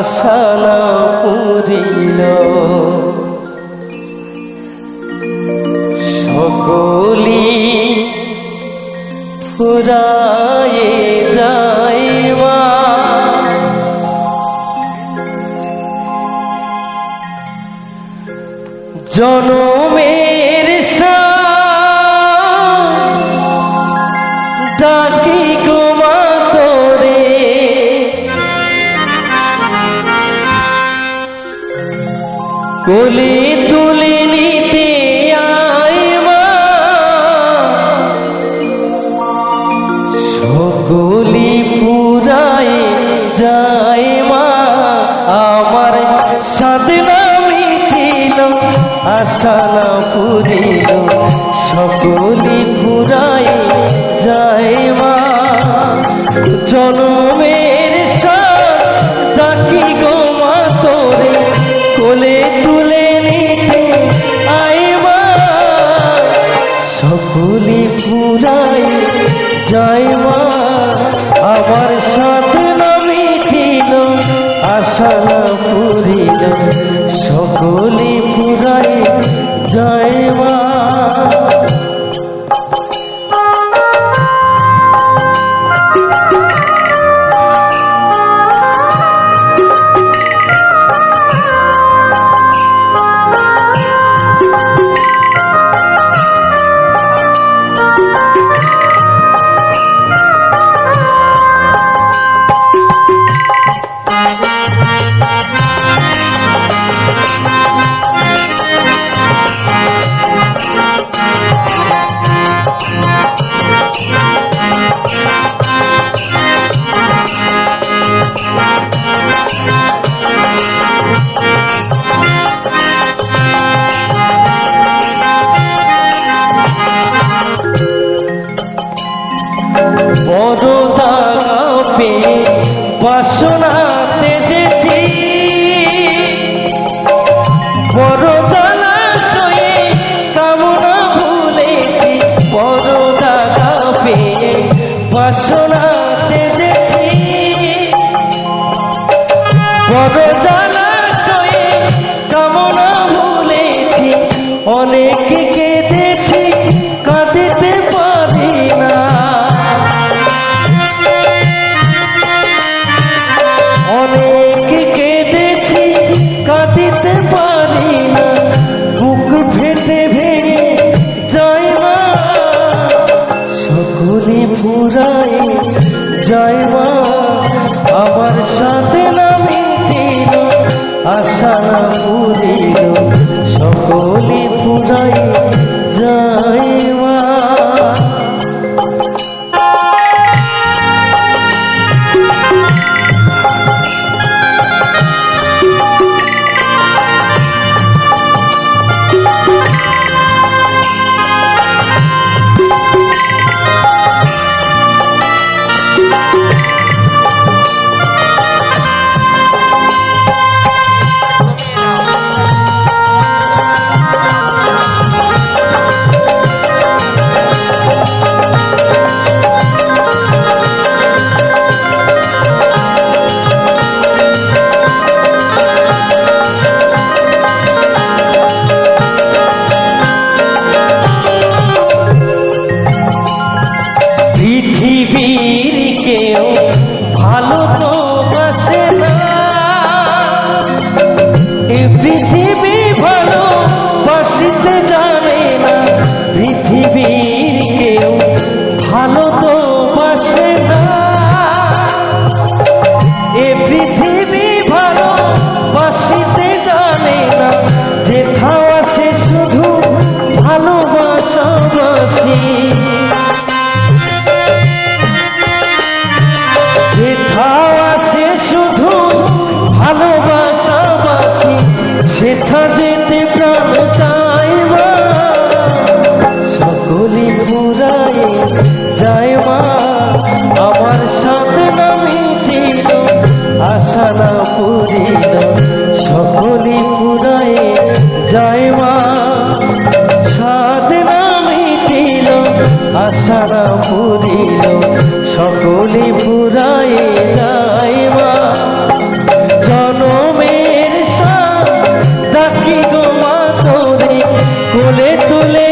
আশা না পুরিল সকলি ফুরায়ে যাইবা। জনমের কোলে তুলে নিতে সকলি পুরায় যায় মা। আমার সাধনা মিটিল, আশা না পুরিল সকলি পুরায় যায় মা। জনমের সকলি পুরাই জয় মা আমার সাথে না মিটিল আশা পুরিল সকলি বড় দাপে বাসনা তেজেছি বড় জলাশয়ে কামনা ভুলেছি বড় দাপে বাসনা তেজেছি বড় জলাশয়ে সকলে ফুরাই যাইবা আমার সাথে না মিটিল আশা না পুরিল সকলে পুরাই বাসি শুধু ভালোবাসাবাসি সেথা যেতে প্রাণ মা আমার সাথে না না সারা পুরিল সকলে পুরাই মা। ডাকি গো তুলে